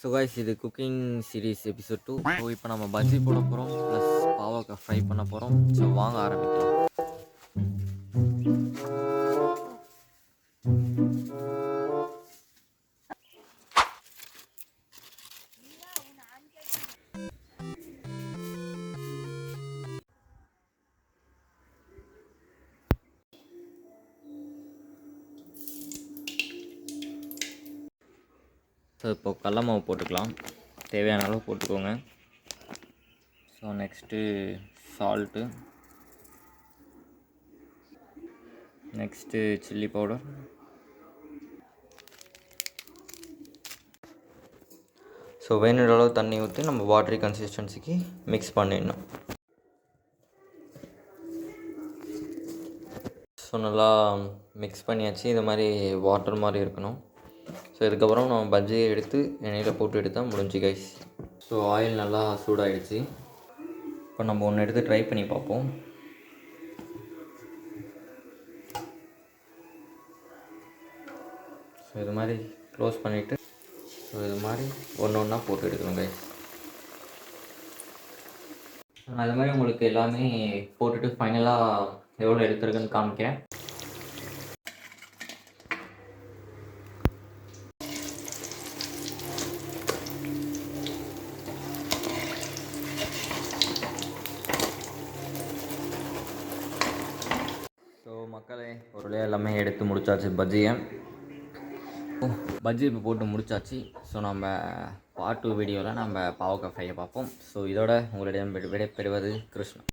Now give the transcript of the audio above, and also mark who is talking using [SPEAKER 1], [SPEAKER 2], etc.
[SPEAKER 1] So guys இது cooking series episode two so இப்போ நம்ம பஜ்ஜி போட போகிறோம் ப்ளஸ் பாவக்காய் ஃப்ரை பண்ண போகிறோம் ஸோ வாங்க ஆரம்பிக்கலாம். ஸோ இப்போ கடல மாவு போட்டுக்கலாம். தேவையான அளவு போட்டுக்கோங்க. So next salt next chilli powder so வேணுன்ற அளவு தண்ணி ஊற்றி நம்ம வாட்டரி கன்சிஸ்டன்சிக்கு மிக்ஸ் பண்ணிடணும். ஸோ நல்லா மிக்ஸ் பண்ணியாச்சு. இது மாதிரி வாட்டர் மாதிரி இருக்கணும். ஸோ இதுக்கப்புறம் நம்ம பஜ்ஜியை எடுத்து எண்ணெயில் போட்டு எடுத்தால் முடிஞ்சு கைஸ் ஸோ ஆயில் நல்லா சூடாயிடுச்சு. இப்போ நம்ம ஒன்று எடுத்து ட்ரை பண்ணி பார்ப்போம். ஸோ இது மாதிரி க்ளோஸ் பண்ணிவிட்டு ஸோ இது மாதிரி ஒன்று ஒன்றா போட்டு எடுக்கணும் கைஸ் நான் அது மாதிரி உங்களுக்கு எல்லாமே போட்டுட்டு ஃபைனலாக எவ்வளோ எடுத்துருக்குன்னு காமிக்கிறேன். மக்களே பொருளே எல்லாமே எடுத்து முடித்தாச்சு பஜ்ஜியை. பஜ்ஜி இப்போ போட்டு முடிச்சாச்சு. ஸோ நம்ம பார்ட் டூ வீடியோவில் நம்ம பாவக்காய் ஃப்ரையை பார்ப்போம். ஸோ இதோட உங்களிடம் விடை பெறுவது கிருஷ்ணன்.